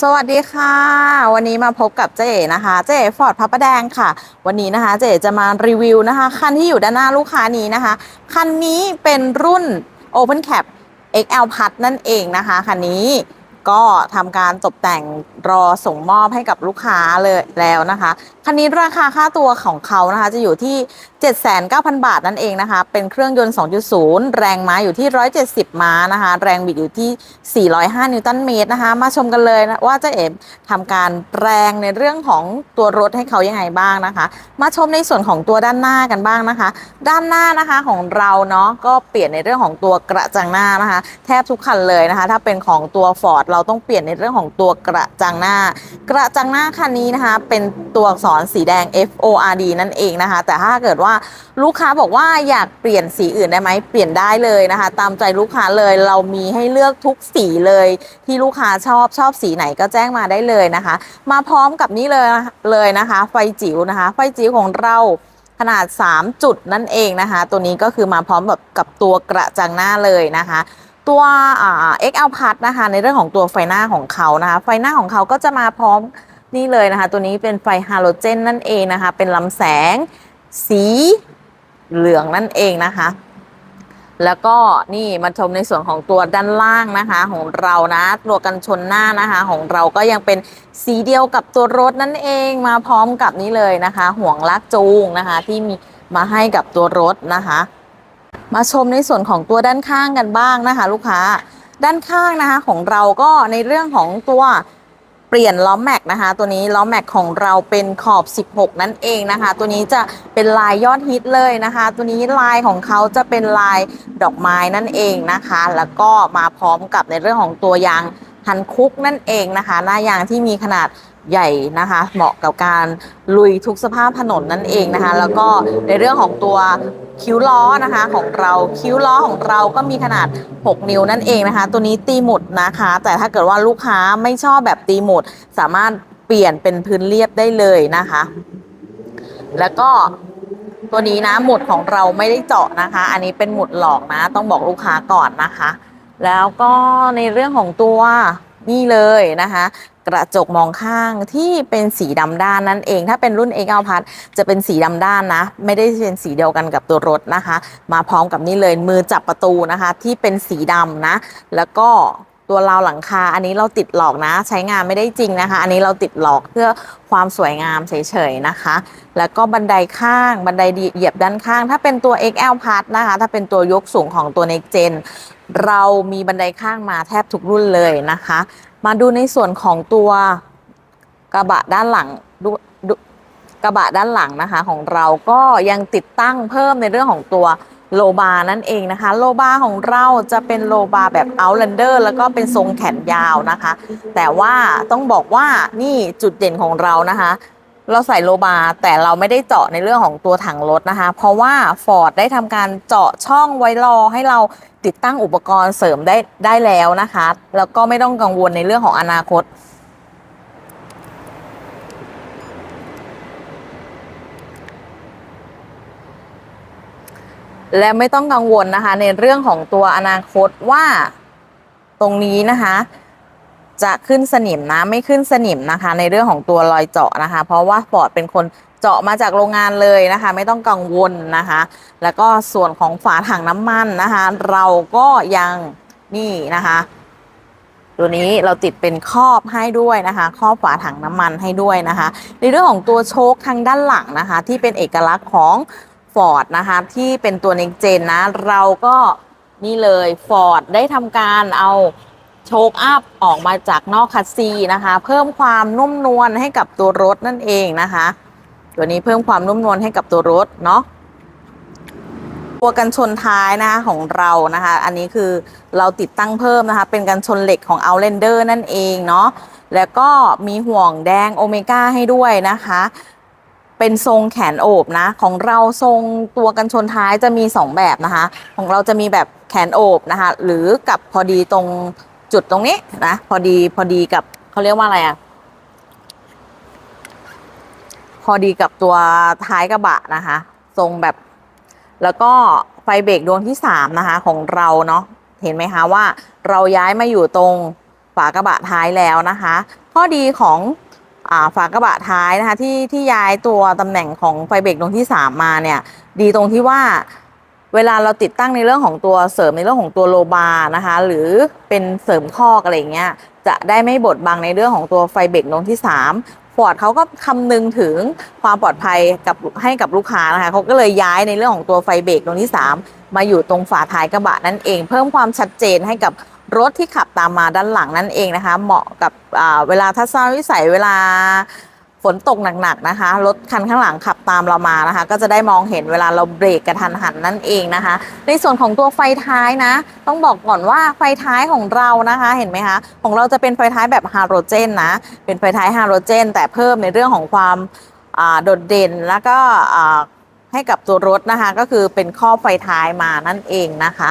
สวัสดีค่ะ วันนี้มาพบกับเจ๊นะคะ เจ๊ฟอร์ดพระประแดงค่ะ วันนี้นะคะ เจ๊จะมารีวิวนะคะ คันที่อยู่ด้านหน้าลูกค้านี้นะคะ คันนี้เป็นรุ่น Open Cap XL พัดนั่นเองนะคะ คันนี้ก็ทำการตกแต่งรอส่งมอบให้กับลูกค้าเลยแล้วนะคะ คันนี้ราคาค่าตัวของเขานะคะ จะอยู่ที่ 79,000 บาทนั่นเองนะคะ เป็นเครื่องยนต์ 2.0 แรงม้าอยู่ที่ 170 ม้านะคะ แรงบิดอยู่ที่ 405 นิวตันเมตรนะคะ มาชมกันเลยนะว่าเจะเอ๋ทำการแปลงในเรื่องของตัวรถให้เขายังไงบ้างนะคะ มาชมในส่วนของตัวด้านหน้ากันบ้างนะคะ ด้านหน้านะคะของเราเนาะก็เปลี่ยนในเรื่องของตัวกระจังหน้านะคะ แทบทุกคันเลยนะคะ ถ้าเป็นของตัว Ford เราต้องเปลี่ยนในเรื่องของตัวกระจังหน้า กระจังหน้าคันนี้นะคะ เป็นตัวอักษรสีแดง F O R D นั่นเองนะคะ แต่ถ้าเกิดว่าลูกค้าบอกว่าอยากเปลี่ยนสีอื่นได้ไหมเปลี่ยนได้เลยนะคะ ตามใจลูกค้าเลยเรามีให้เลือกทุกสีเลย ที่ลูกค้าชอบชอบสีไหนก็แจ้งมาได้เลยนะคะ มาพร้อมกับนี่เลยเลยนะคะ ไฟจิ๋วนะคะ ไฟจิ๋วของเราขนาด 3 จุดนั่นเองนะคะ ตัวนี้ก็คือมาพร้อมแบบกับตัวกระจังหน้าเลยนะคะ ตัวอ่า XL พัดนะคะ ในเรื่องของตัวไฟหน้าของเขานะคะ ไฟหน้าของเขาก็จะมาพร้อมนี่เลยนะคะ ตัวนี้เป็นไฟฮาโลเจนนั่นเองนะคะ เป็นลำแสง สีเหลืองนั่นเองนะคะ แล้วก็นี่มาชมในส่วนของตัวด้านล่างนะคะของเรานะ ตัวกันชนหน้านะคะของเราก็ยังเป็นสีเดียวกับตัวรถนั่นเองมาพร้อมกับนี่เลยนะคะ ห่วงลากจูงนะคะ ที่มีมาให้กับตัวรถนะคะ มาชมในส่วนของตัวด้านข้างกันบ้างนะคะ ลูกค้าด้านข้างนะคะของเราก็ในเรื่องของตัว เปลี่ยนล้อแม็กนะคะ ตัวนี้ล้อแม็กของเราเป็นขอบ 16 นั่นเองนะคะ ตัวนี้จะเป็นลายยอดฮิตเลยนะคะ ตัวนี้ลายของเขาจะเป็นลายดอกไม้นั่นเองนะคะ แล้วก็มาพร้อมกับในเรื่องของตัวยางฮันคุกนั่นเองนะคะ หน้ายางที่มีขนาด ใหญ่นะคะ เหมาะกับการลุยทุกสภาพถนนนั่นเองนะคะ แล้วก็ในเรื่องของตัวคิ้วล้อนะคะของเราคิ้วล้อของเราก็มีขนาด 6 นิ้วนั่นเองนะคะ ตัวนี้ตีหมุดนะคะ แต่ถ้าเกิดว่าลูกค้าไม่ชอบแบบตีหมุด สามารถเปลี่ยนเป็นพื้นเรียบได้เลยนะคะ แล้วก็ตัวนี้นะหมุดของเราไม่ได้เจาะนะคะ อันนี้เป็นหมุดหลอกนะ ต้องบอกลูกค้าก่อนนะคะ แล้วก็ในเรื่องของตัว นี่เลยนะคะกระจกมองข้างที่เป็นสีดำด้านนั่นเอง ถ้าเป็นรุ่น X 9พัทจะเป็นสีดำด้านนะ ไม่ได้เป็นสีเดียวกันกับตัวรถนะคะ มาพร้อมกับนี่เลยมือจับประตูนะคะ ที่เป็นสีดำนะ แล้วก็ตัวราวหลังคาอันนี้เราติดหลอกนะ ใช้งานไม่ได้จริงนะคะ อันนี้เราติดหลอกเพื่อความสวยงามเฉยๆนะคะ แล้วก็บันไดข้างบันไดเหยียบด้านข้าง ถ้าเป็นตัว XL p a s นะคะ ถ้าเป็นตัวยกสูงของตัว Next Gen เรามีบันไดข้างมาแทบทุกรุ่นเลยนะคะ มาดูในส่วนของตัวกระบะด้านหลังดูกระบะด้านหลังนะคะ ของเราก็ยังติดตั้งเพิ่มในเรื่องของตัวโลบานั่นเองนะคะ โลบาของเราจะเป็นโลบาแบบ Outlander แล้วก็เป็นทรงแขนยาวนะคะ แต่ว่าต้องบอกว่านี่จุดเด่นของเรานะคะ เราใส่โลบาแต่เราไม่ได้เจาะในเรื่องของตัวถังรถนะคะ เพราะว่า Ford ได้ทำการเจาะช่องไว้รอให้เราติดตั้งอุปกรณ์เสริมได้ได้แล้วนะคะ แล้วก็ไม่ต้องกังวลในเรื่องของอนาคต และไม่ต้องกังวลนะคะในเรื่องของตัวอนาคตว่าตรงนี้นะคะ จะขึ้นสนิมนะไม่ขึ้นสนิมนะคะ ในเรื่องของตัวรอยเจาะนะคะ เพราะว่าฟอร์ดเป็นคนเจาะมาจากโรงงานเลยนะคะ ไม่ต้องกังวลนะคะ แล้วก็ส่วนของฝาถังน้ำมันนะคะ เราก็ยังนี่นะคะตัวนี้เราติดเป็นครอบให้ด้วยนะคะครอบฝาถังน้ำมันให้ด้วยนะคะ ในเรื่องของตัวโชคทางด้านหลังนะคะ ที่เป็นเอกลักษณ์ของ Ford นะคะ ที่เป็นตัว Next Gen นะ เราก็นี่เลย Ford ได้ทำการเอา โชคอัพออกมาจากนอกคัสซีนะคะ เพิ่มความนุ่มนวลให้กับตัวรถนั่นเองนะคะ ตัวนี้เพิ่มความนุ่มนวลให้กับตัวรถเนาะตัวกันชนท้ายนะคะของเรานะคะ อันนี้คือเราติดตั้งเพิ่มนะคะ เป็นกันชนเหล็กของ Outlander นั่นเองเนาะแล้วก็มีห่วงแดงโอเมก้าให้ด้วยนะคะ เป็นทรงแขนโอบนะ ของเราทรงตัวกันชนท้ายจะมี 2 แบบนะคะ ของเราจะมีแบบแขนโอบนะคะ หรือกับพอดีตรง จุดตรงนี้นะพอดีพอดีกับเขาเรียกว่าอะไรอะพอดีกับตัวท้ายกระบะนะคะ ทรงแบบ แล้วก็ไฟเบรกดวงที่3นะคะของเราเนาะเห็นไหมคะว่า เราย้ายมาอยู่ตรงฝากระบะท้ายแล้วนะคะ ข้อดีของอฝากระบะท้ายนะคะที่ที่ย้ายตัวตำแหน่งของไฟเบรกดวงที่ 3 มาเนี่ย ดีตรงที่ว่า เวลาเราติดตั้งในเรื่องของตัวเสริมในเรื่องของตัวโลบาร์นะคะ หรือเป็นเสริมคอกอะไรเงี้ยจะได้ไม่บดบังในเรื่องของตัวไฟเบรกดวงที่3ฟอร์ดเขาก็คำนึงถึงความปลอดภัยกับให้กับลูกค้านะคะเขาก็เลยย้ายในเรื่องของตัวไฟเบรกดวงที่ 3 มาอยู่ตรงฝาท้ายกระบะนั่นเอง เพิ่มความชัดเจนให้กับรถที่ขับตามมาด้านหลังนั่นเองนะคะ เหมาะกับเวลาทัศนวิสัยเวลา นตกหนักๆนะคะ รถคันข้างหลังขับตามเรามานะคะ ก็จะได้มองเห็นเวลาเราเบรกกระทันหันนั่นเองนะคะ ในส่วนของตัวไฟท้ายนะ ต้องบอกก่อนว่าไฟท้ายของเรานะคะเห็นไหมคะของเราจะเป็นไฟท้ายแบบฮาโลเจนนะเป็นไฟท้ายฮาโลเจน แต่เพิ่มในเรื่องของความโดดเด่นแล้วก็ให้กับตัวรถนะคะ ก็คือเป็นข้อบไฟท้ายมานั่นเองนะคะ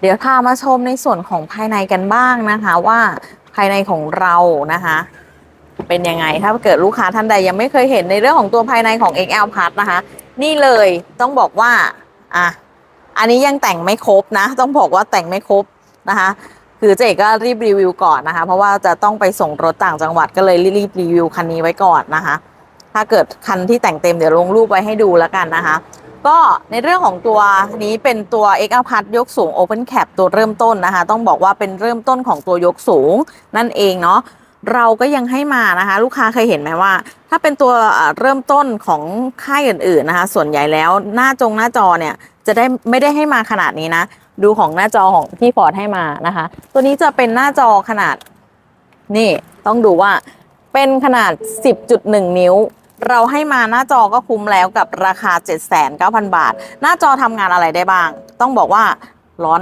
เดี๋ยวพามาชมในส่วนของภายในกันบ้างนะคะว่าภายในของเรานะคะ เป็นยังไง ถ้าเกิดลูกค้าท่านใดยังไม่เคยเห็นในเรื่องของตัวภายในของ XL Plus นะคะ นี่เลยต้องบอกว่าอะอันนี้ยังแต่งไม่ครบนะ ต้องบอกว่าแต่งไม่ครบนะคะคือเจ๊ก็รีบรีวิวก่อนนะคะ เพราะว่าจะต้องไปส่งรถต่างจังหวัดก็เลยรีบรีวิวคันนี้ไว้ก่อนนะคะ ถ้าเกิดคันที่แต่งเต็มเดี๋ยวลงรูปไว้ให้ดูแล้วกันนะคะ ก็ในเรื่องของตัวนี้เป็นตัว x l p a s ยกสูง Open Cap ตัวเริ่มต้นนะคะ ต้องบอกว่าเป็นเริ่มต้นของตัวยกสูงนั่นเองเนาะ เราก็ยังให้มานะคะ ลูกค้าเคยเห็นไหมว่า ถ้าเป็นตัวเริ่มต้นของค่ายอื่นๆนะคะ ส่วนใหญ่แล้วหน้าจงหน้าจอเนี่ยจะได้ไม่ได้ให้มาขนาดนี้นะ ดูของหน้าจอของที่ฟอร์ดให้มานะคะ ตัวนี้จะเป็นหน้าจอขนาด นี่ต้องดูว่าเป็นขนาด 10.1 นิ้ว เราให้มาหน้าจอก็คุ้มแล้วกับราคา 79,000 บาท หน้าจอทำงานอะไรได้บ้าง ต้องบอกว่าร้อน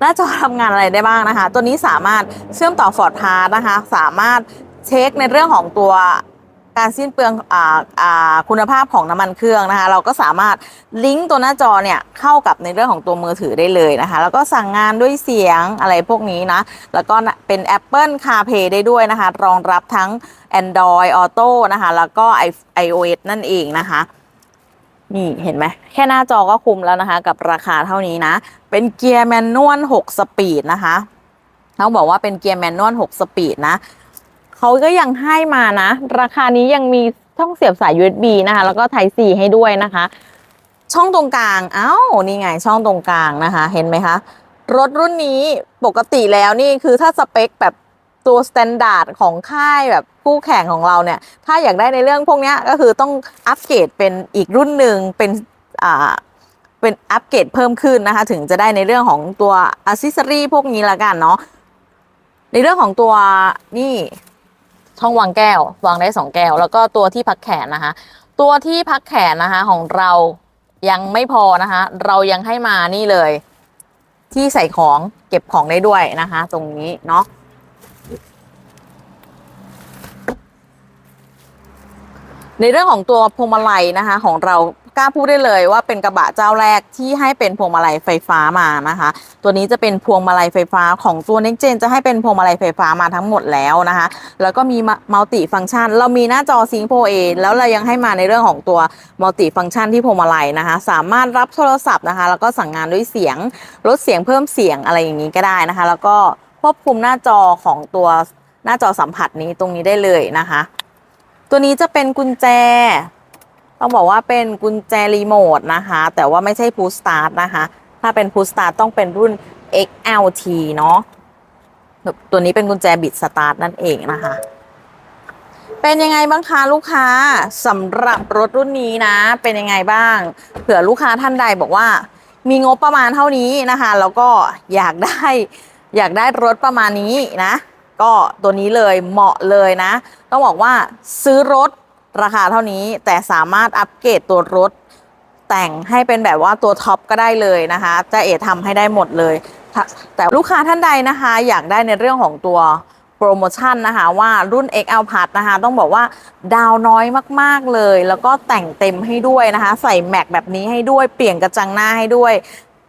หน้าจอทำงานอะไรได้บ้างนะคะ ตัวนี้สามารถเชื่อมต่อฟอร์ดพาร์นะคะ สามารถเช็คในเรื่องของตัวการสิ้นเปลืองออคุณภาพของน้ำมันเครื่องนะคะ เราก็สามารถลิงก์ตัวหน้าจอเนี่ยเข้ากับในเรื่องของตัวมือถือได้เลยนะคะ แล้วก็สั่งงานด้วยเสียงอะไรพวกนี้นะ แล้วก็เป็น Apple CarPlay ได้ด้วยนะคะ รองรับทั้ง Android Auto นะคะ แล้วก็ iOS นั่นเองนะคะ นี่เห็นไหมแค่หน้าจอก็คุ้มแล้วนะคะ กับราคาเท่านี้นะ เป็นเกียร์แมนนวล6สปีดนะคะต้องบอกว่าเป็นเกียร์แมนนวล6สปีดนะเขาก็ยังให้มานะ ราคานี้ยังมีช่องเสียบสาย USB นะคะ แล้วก็ Type C ให้ด้วยนะคะ ช่องตรงกลางเอ้านี่ไงช่องตรงกลางนะคะ เห็นไหมคะ รถรุ่นนี้ปกติแล้วนี่คือถ้าสเปคแบบ ตัวสแตนดาร์ดของค่ายแบบคู่แข่งของเราเนี่ย ถ้าอยากได้ในเรื่องพวกนี้ก็คือต้องอัปเกรดเป็นอีกรุ่นหนึ่งเป็นอ่าเป็นอัปเกรดเพิ่มขึ้นนะคะ ถึงจะได้ในเรื่องของตัวอัซ c ซ s รีพวกนี้ละกันเนาะในเรื่องของตัวนี่ช่องวางแก้ว วางได้สองแก้ว แล้วก็ตัวที่พักแขนนะคะ ตัวที่พักแขนนะคะของเรายังไม่พอนะคะ เรายังให้มานี่เลย ที่ใส่ของเก็บของได้ด้วยนะคะ ตรงนี้เนาะ ในเรื่องของตัวพวงมาลัยนะคะ ของเรากล้าพูดได้เลยว่าเป็นกระบะเจ้าแรกที่ให้เป็นพวงมาลัยไฟฟ้ามานะคะ ตัวนี้จะเป็นพวงมาลัยไฟฟ้าของตัว Next Gen จะให้เป็นพวงมาลัยไฟฟ้ามาทั้งหมดแล้วนะคะ แล้วก็มีมัลติฟัง c t ชัน เรามีหน้าจอซิงโ p เอแล้วเรายังให้มาในเรื่องของตัวมัลติฟัง c t ชันที่พวงมาลัยนะคะ สามารถรับโทรศัพท์นะคะ แล้วก็สั่งงานด้วยเสียงลดเสียงเพิ่มเสียงอะไรอย่างนี้ก็ได้นะคะ แล้วก็ควบคุมหน้าจอของตัวหน้าจอสัมผัสนี้ตรงนี้ได้เลยนะคะ ตัวนี้จะเป็นกุญแจ ต้องบอกว่าเป็นกุญแจรีโมทนะคะ แต่ว่าไม่ใช่ push start นะคะ ถ้าเป็น push start ต้องเป็นรุ่น XLT เนาะตัวนี้เป็นกุญแจบิดสตาร์ทนั่นเองนะคะ เป็นยังไงบ้างคะลูกค้าสำหรับรถรุ่นนี้นะ เป็นยังไงบ้าง เผื่อลูกค้าท่านใดบอกว่า มีงบประมาณเท่านี้นะคะ แล้วก็อยากได้อยากได้รถประมาณนี้นะ ก็ตัวนี้เลยเหมาะเลยนะ ต้องบอกว่าซื้อรถราคาเท่านี้แต่สามารถอัปเกรดตัวรถแต่งให้เป็นแบบว่าตัวท็อปก็ได้เลยนะคะจะเอทำให้ได้หมดเลย แต่ลูกค้าท่านใดนะคะ อยากได้ในเรื่องของตัวโปรโมชั่นนะคะว่ารุ่น XL Plus นะคะ ต้องบอกว่าดาวน้อยมาก ๆ เลย แล้วก็แต่งเต็มให้ด้วยนะคะ ใส่แม็กแบบนี้ให้ด้วย เปลี่ยนกระจังหน้าให้ด้วย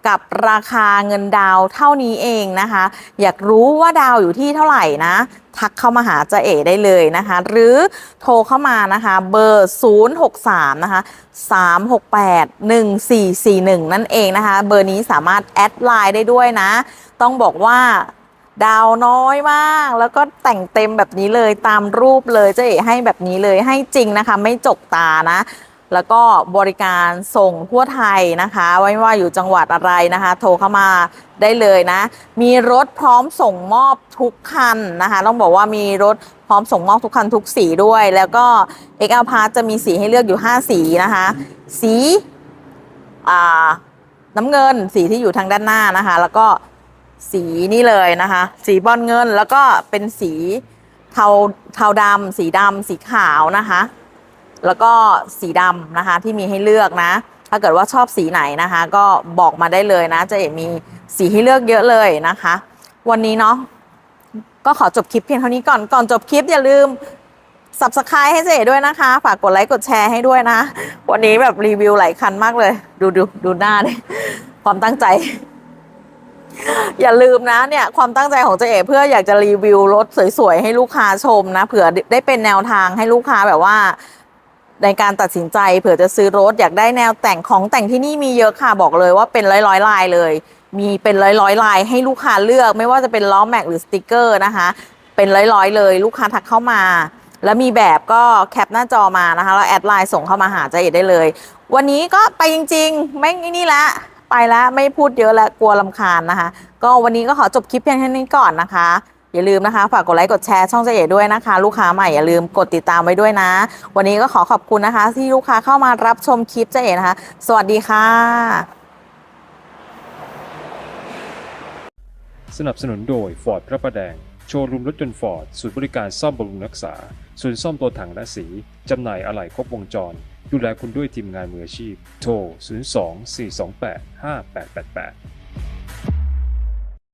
กับราคาเงินดาวเท่านี้เองนะคะ อยากรู้ว่าดาวอยู่ที่เท่าไหร่นะ ทักเข้ามาหาจะเอได้เลยนะคะ หรือโทรเข้ามานะคะ เบอร์ 063 นะคะ 368 1441 นั่นเองนะคะ เบอร์นี้สามารถแอดไลน์ได้ด้วยนะ ต้องบอกว่าดาวน้อยมาก แล้วก็แต่งเต็มแบบนี้เลยตามรูปเลยเจ๊เอ๋ให้แบบนี้เลยให้จริงนะคะ ไม่จกตานะ แล้วก็บริการส่งทั่วไทยนะคะไม่ว่าอยู่จังหวัดอะไรนะคะ โทรเข้ามาได้เลยนะ มีรถพร้อมส่งมอบทุกคันนะคะ ต้องบอกว่ามีรถพร้อมส่งมอบทุกคันทุกสีด้วย แล้วก็ XL Pass จะมีสีให้เลือกอยู่ 5 สีนะคะ สีน้ำเงินสีที่อยู่ทางด้านหน้านะคะ แล้วก็สีนี่เลยนะคะ สีบอลเงินแล้วก็เป็นสีเทาเทาดำสีดำสีขาวนะคะ แล้วก็สีดำนะคะที่มีให้เลือกนะ ถ้าเกิดว่าชอบสีไหนนะคะ ก็บอกมาได้เลยนะเจะเอ๋มีสีให้เลือกเยอะเลยนะคะ วันนี้เนาะก็ขอจบคลิปเพียงเท่านี้ก่อนก่อนจบคลิปอย่าลืม subscribe ให้เจ๊ด้วยนะคะ ฝากกดไลค์กดแชร์ให้ด้วยนะ วันนี้แบบรีวิวหลายคันมากเลย ดูดูดูหน้าดิความตั้งใจ อย่าลืมนะเนี่ย ความตั้งใจของเจ๊เพื่ออยากจะรีวิวรถสวยๆ ให้ลูกค้าชมนะเผื่อได้เป็นแนวทางให้ลูกค้าแบบว่า ในการตัดสินใจเผื่อจะซื้อรถอยากได้แนวแต่งของแต่งที่นี่มีเยอะค่ะบอกเลยว่าเป็นร้อยร้อยลายเลย มีเป็นร้อยร้อยลายให้ลูกค้าเลือก ไม่ว่าจะเป็นล้อแม็กหรือสติกเกอร์นะคะ เป็นร้อยร้อยเลย ลูกค้าทักเข้ามา แล้วมีแบบก็แคปหน้าจอมานะคะแล้วแอดไลน์ส่งเข้ามาหาใจเอ็ดได้เลย วันนี้ก็ไปจริงๆ ไม่นี่ละไปแล้วไม่พูดเยอะแล้วกลัวลำคาญนะคะ ก็วันนี้ก็ขอจบคลิปเพียงเท่นี้ก่อนนะคะ อย่าลืมนะคะ ฝากกดไลค์กดแชร์ช่องเจเอ๋ด้วยนะคะ ลูกค้าใหม่อย่าลืมกดติดตามไว้ด้วยนะ วันนี้ก็ขอขอบคุณนะคะ ที่ลูกค้าเข้ามารับชมคลิปเจเอ๋นะคะ สวัสดีค่ะ สนับสนุนโดย Ford พระประแดง โชว์รูมรถยนต์ Ford ศูนย์บริการซ่อมบำรุงรักษา ศูนย์ซ่อมตัวถังและสี จำหน่ายอะไหล่ครบวงจร ดูแลคุณด้วยทีมงานมืออาชีพ โทร 02 428 5888